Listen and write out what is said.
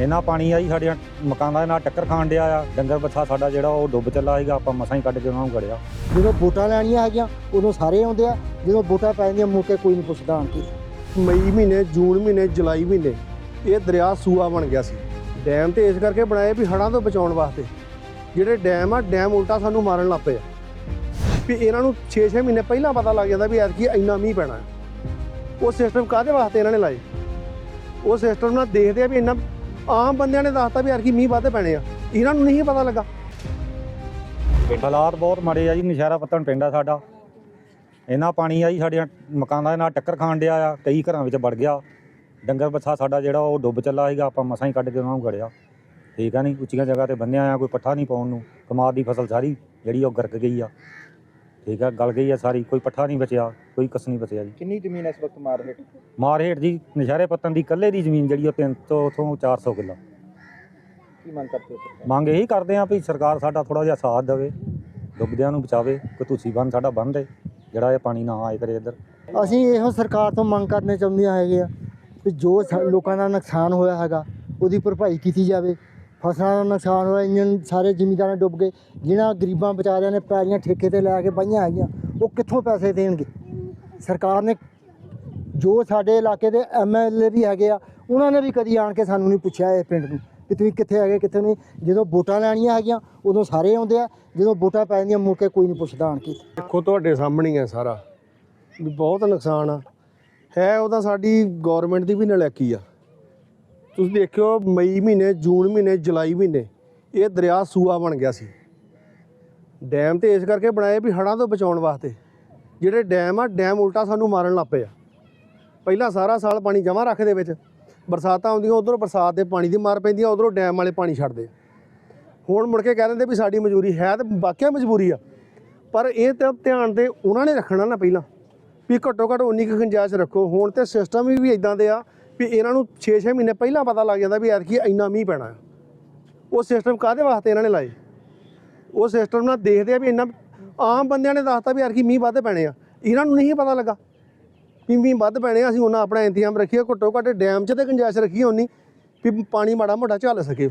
ਇਹਨਾਂ ਪਾਣੀ ਆਈ ਸਾਡੇ ਮਕਾਨਾਂ ਦੇ ਨਾਲ ਟੱਕਰ ਖਾਣ ਡਿਆ ਆ। ਡੰਗਰ ਬੱਛਾ ਸਾਡਾ ਜਿਹੜਾ, ਉਹ ਡੁੱਬ ਚੱਲਾ ਸੀਗਾ, ਆਪਾਂ ਮਸਾਂ ਹੀ ਕੱਢ ਕੇ ਉਹਨਾਂ ਨੂੰ ਗੜਿਆ। ਜਦੋਂ ਵੋਟਾਂ ਲੈਣੀਆਂ ਹੈਗੀਆਂ, ਉਦੋਂ ਸਾਰੇ ਆਉਂਦੇ ਆ। ਜਦੋਂ ਵੋਟਾਂ ਪੈ ਜਾਂਦੀਆਂ ਮੁੜ ਕੇ ਕੋਈ ਨਹੀਂ ਪੁੱਛਦਾ ਆਣ ਕੇ ਮਈ ਮਹੀਨੇ, ਜੂਨ ਮਹੀਨੇ, ਜੁਲਾਈ ਮਹੀਨੇ, ਇਹ ਦਰਿਆ ਸੂਆ ਬਣ ਗਿਆ ਸੀ। ਡੈਮ ਤੇ ਇਸ ਕਰਕੇ ਬਣਾਏ ਵੀ ਹੜ੍ਹਾਂ ਤੋਂ ਬਚਾਉਣ ਵਾਸਤੇ। ਜਿਹੜੇ ਡੈਮ ਆ, ਡੈਮ ਉਲਟਾ ਸਾਨੂੰ ਮਾਰਨ ਲੱਗ ਪਏ ਆ। ਵੀ ਇਹਨਾਂ ਨੂੰ 6-6 ਮਹੀਨੇ ਪਹਿਲਾਂ ਪਤਾ ਲੱਗ ਜਾਂਦਾ ਵੀ ਐਤਕੀ ਇੰਨਾ ਮੀਂਹ ਪੈਣਾ। ਉਹ ਸਿਸਟਮ ਕਾਹਦੇ ਵਾਸਤੇ ਇਹਨਾਂ ਨੇ ਲਾਏ? ਉਹ ਸਿਸਟਮ ਨਾਲ ਦੇਖਦੇ ਆ ਵੀ ਇੰਨਾ ਆਮ ਬੰਦਿਆਂ ਨੇ ਦੱਸਤਾ ਵੀ ਐਤਕੀ ਮੀਂਹ ਵਾਧੇ ਪੈਣੇ ਆ। ਇਹਨਾਂ ਨੂੰ ਨਹੀਂ ਪਤਾ ਲੱਗਾ। ਹਾਲਾਤ ਬਹੁਤ ਮਾੜੇ ਆ ਜੀ, ਨਸ਼ਹਿਰਾ ਪੱਤਣ ਪਿੰਡ ਆ ਸਾਡਾ। ਇਹਨਾਂ ਪਾਣੀ ਆ ਜੀ ਸਾਡੇ ਮਕਾਨਾਂ ਦੇ ਨਾਲ ਟੱਕਰ ਖਾਣ ਡਿਆ ਆ, ਕਈ ਘਰਾਂ ਵਿੱਚ ਵੜ ਗਿਆ। ਡੰਗਰ ਬੱਛਾ ਸਾਡਾ ਜਿਹੜਾ, ਉਹ ਡੁੱਬ ਚੱਲਾ ਸੀਗਾ, ਆਪਾਂ ਮਸਾਂ ਹੀ ਕੱਢ ਕੇ ਉਹਨਾਂ ਨੂੰ ਗੜਿਆ। ਠੀਕ ਆ ਨਹੀਂ ਉੱਚੀਆਂ ਜਗ੍ਹਾ ਤੇ ਬੰਨਿਆ ਆ, ਕੋਈ ਪੱਠਾ ਨਹੀਂ ਪਾਉਣ ਨੂੰ। ਕਮਾਦ ਦੀ ਫਸਲ ਸਾਰੀ ਜਿਹੜੀ ਉਹ ਗਰਕ ਗਈ ਆ। ਠੀਕ ਆ ਗਲ ਗਈ ਆ ਸਾਰੀ ਕੋਈ ਪੱਠਾ ਨਹੀਂ ਬਚਿਆ ਕੋਈ ਕਸ ਨਹੀਂ ਬਚਿਆ ਜੀ। ਕਿੰਨੀ ਜ਼ਮੀਨ ਇਸ ਵਕਤ ਮਾਰ ਹੇਠ? ਮਾਰ ਹੇਠ ਜੀ ਨਸ਼ਹਿਰੇ ਪੱਤਨ ਦੀ ਇਕੱਲੇ ਦੀ ਜ਼ਮੀਨ ਜਿਹੜੀ ਉਹ 300 ਤੋਂ 400 ਕਿੱਲਾ। ਕੀ ਮੰਗ ਕਰਦੇ ਹੋ ਸਰਕਾਰ? ਮੰਗ ਇਹੀ ਕਰਦੇ ਆ ਵੀ ਸਰਕਾਰ ਸਾਡਾ ਥੋੜਾ ਜਿਹਾ ਸਾਥ ਦੇਵੇ ਡੁੱਬਦਿਆਂ ਨੂੰ ਬਚਾਵੇ ਕੋਈ ਤੁਸੀਂ ਬੰਨ ਸਾਡਾ ਬੰਨ ਦੇ ਜਿਹੜਾ ਇਹ ਪਾਣੀ ਨਾ ਆਏ ਕਰੇ ਇੱਧਰ। ਅਸੀਂ ਇਹੋ ਸਰਕਾਰ ਤੋਂ ਮੰਗ ਕਰਨੇ ਚਾਹੁੰਦੇ ਹੈਗੇ ਆ ਵੀ ਜੋ ਲੋਕਾਂ ਦਾ ਨੁਕਸਾਨ ਹੋਇਆ ਹੈਗਾ ਉਹਦੀ ਭਰਪਾਈ ਕੀਤੀ ਜਾਵੇ। ਫਸਲਾਂ ਦਾ ਨੁਕਸਾਨ ਹੋਇਆ ਇੰਜਨ ਸਾਰੇ ਜ਼ਿਮੀਂਦਾਰਾਂ ਡੁੱਬ ਗਏ, ਜਿਹਨਾਂ ਗਰੀਬਾਂ ਵਿਚਾਰਿਆਂ ਨੇ ਪੈਲੀਆਂ ਠੇਕੇ ਤੇ ਲੈ ਕੇ ਪਾਈਆਂ ਹੈਗੀਆਂ, ਉਹ ਕਿੱਥੋਂ ਪੈਸੇ ਦੇਣਗੇ? ਸਰਕਾਰ ਨੇ, ਜੋ ਸਾਡੇ ਇਲਾਕੇ ਦੇ ਐਮਐਲਏ ਵੀ ਹੈਗੇ ਆ, ਉਹਨਾਂ ਨੇ ਵੀ ਕਦੀ ਆਣ ਕੇ ਸਾਨੂੰ ਨਹੀਂ ਪੁੱਛਿਆ ਇਹ ਪਿੰਡ ਨੂੰ ਕਿ ਤੁਸੀਂ ਕਿੱਥੇ ਹੈਗੇ, ਕਿੱਥੇ ਨਹੀਂ? ਜਦੋਂ ਵੋਟਾਂ ਲੈਣੀਆਂ ਹੈਗੀਆਂ, ਉਦੋਂ ਸਾਰੇ ਆਉਂਦੇ ਆ, ਜਦੋਂ ਵੋਟਾਂ ਪੈ ਜਾਂਦੀਆਂ, ਮੁੜ ਕੇ ਕੋਈ ਨਹੀਂ ਪੁੱਛਦਾ ਆਣ ਕੇ। ਦੇਖੋ, ਤੁਹਾਡੇ ਸਾਹਮਣੇ ਹੀ ਹੈ ਸਾਰਾ, ਵੀ ਬਹੁਤ ਨੁਕਸਾਨ ਆ। ਹੈ ਉਹਦਾ ਸਾਡੀ ਗਵਰਨਮੈਂਟ ਦੀ ਵੀ ਨਲੈਕੀ ਆ। ਤੁਸੀਂ ਦੇਖਿਓ, ਮਈ ਮਹੀਨੇ, ਜੂਨ ਮਹੀਨੇ, ਜੁਲਾਈ ਮਹੀਨੇ, ਇਹ ਦਰਿਆ ਸੂਆ ਬਣ ਗਿਆ ਸੀ। ਡੈਮ ਤੇ ਇਸ ਕਰਕੇ ਬਣਾਏ ਵੀ ਹੜ੍ਹਾਂ ਤੋਂ ਬਚਾਉਣ ਵਾਸਤੇ। ਜਿਹੜੇ ਡੈਮ ਆ, ਡੈਮ ਉਲਟਾ ਸਾਨੂੰ ਮਾਰਨ ਲੱਗ ਪਏ ਆ। ਪਹਿਲਾਂ ਸਾਰਾ ਸਾਲ ਪਾਣੀ ਜਮ੍ਹਾਂ ਰੱਖਦੇ ਵਿੱਚ। ਬਰਸਾਤਾਂ ਆਉਂਦੀਆਂ, ਉਧਰੋਂ ਬਰਸਾਤ ਦੇ ਪਾਣੀ ਦੀ ਮਾਰ ਪੈਂਦੀ ਆ, ਉਧਰੋਂ ਡੈਮ ਵਾਲੇ ਪਾਣੀ ਛੱਡਦੇ ਹੁਣ ਮੁੜ ਕੇ ਕਹਿ ਦਿੰਦੇ ਵੀ ਸਾਡੀ ਮਜਬੂਰੀ ਹੈ ਤੇ ਵਾਕਿਆ ਮਜਬੂਰੀ ਆ। ਪਰ ਇਹ ਤਾਂ ਧਿਆਨ ਤੇ ਉਹਨਾਂ ਨੇ ਰੱਖਣਾ ਨਾ ਪਹਿਲਾਂ। ਵੀ ਘੱਟੋ ਘੱਟ ਉਨੀ ਕੁ ਗੁੰਜਾਇਸ਼ ਰੱਖੋ। ਹੁਣ ਤੇ ਸਿਸਟਮ ਵੀ ਵੀ ਇਦਾਂ ਦੇ ਆ ਵੀ ਇਹਨਾਂ ਨੂੰ 6-6 ਮਹੀਨੇ ਪਹਿਲਾਂ ਪਤਾ ਲੱਗ ਜਾਂਦਾ ਵੀ ਐਤਕੀ ਇੰਨਾ ਮੀਂਹ ਪੈਣਾ। ਹੈ ਉਹ ਸਿਸਟਮ ਕਾਹਦੇ ਵਾਸਤੇ ਇਹਨਾਂ ਨੇ ਲਾਏ ਉਹ ਸਿਸਟਮ ਨਾਲ ਦੇਖਦੇ ਆ ਵੀ ਇੰਨਾ ਆਮ ਬੰਦਿਆਂ ਨੇ ਦੱਸਤਾ ਵੀ ਐਤਕੀ ਮੀਂਹ ਵੱਧ ਪੈਣੇ ਆ। ਇਹਨਾਂ ਨੂੰ ਨਹੀਂ ਪਤਾ ਲੱਗਾ ਵੀ ਮੀਂਹ ਵੱਧ ਪੈਣੇ ਆ, ਅਸੀਂ ਉਹਨਾਂ ਆਪਣਾ ਇੰਤਜ਼ਾਮ ਰੱਖੀਏ ਘੱਟੋ ਘੱਟ ਡੈਮ 'ਚ ਤੇ ਗੁੰਜਾਇਸ਼ ਰੱਖੀਏ ਉਨੀ ਵੀ ਪਾਣੀ ਮਾੜਾ ਮੋਟਾ ਝੱਲ ਸਕੇ